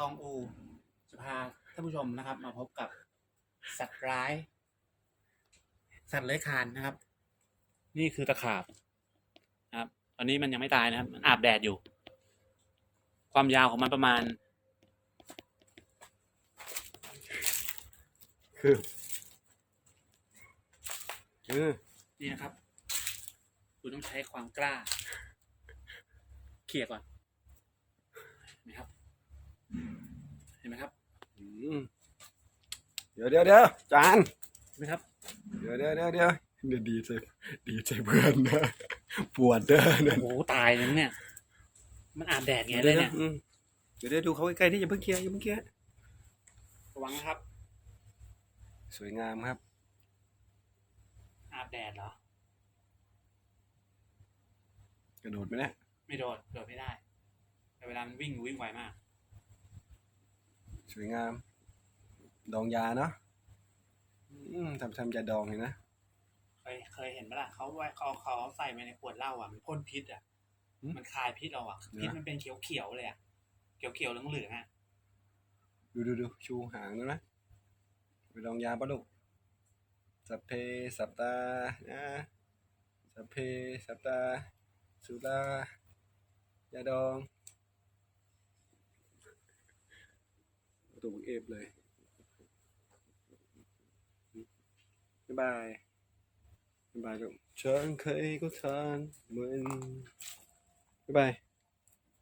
ตองอูจะพาท่านผู้ชมนะครับ มาพบกับสัตว์ร้าย สัตว์เลื้อยคลานนะครับ นี่คือตะขาบนะครับ ตอนนี้มันยังไม่ตายนะครับ มันอาบแดดอยู่ ความยาวของมันประมาณ คือเออนี่นะครับ คุณต้องใช้ความกล้า เขี่ยก่อนเห็นไหมครับ เห็นไหมครับ อืมเดี๋ยวเดี๋ยวเดี๋ยวจานเห็นไหมครับเดี๋ยวเดี๋ยวเดี๋ยวเดี๋ยวเดี๋ยวดีใจดีใจเพื่อนนะปวดเด้อเนี่ยโอ้โหตายเลยนะเนี่ย มันอาบแดดไงเลยเนี่ยอืมเดี๋ยวเดี๋ยวดูเขาใกล้ๆที่อย่าเพิ่งเคลียร์อย่าเพิ่งเคลียร์ระวังนะครับ สวยงามครับ อาบแดดเหรอ กระโดดไหมเนี่ยไม่โดดโดดไม่ได้ แต่เวลามันวิ่งวิ่งไวมาก สวยงาม ดองยาเนาะอืมทำทำยาดองเลยนะเคยเคยเห็นไหมล่ะเขาไว้เขาเขาใส่ไปในขวดเหล้าอะมันพ่นพิษอะ มันคลายพิษเราอะพิษมันเป็นเขียวเขียวๆเลยอะเขียวเขียวๆเหลืองเหลืองๆอะดูดูดูชูหางด้วยนะไปดองยาปะลูกสัพเพสัปตานะสัพเพสัปตาสุรายาดองตัวบุกเอฟเลย บ๊ายบายบ๊ายบาย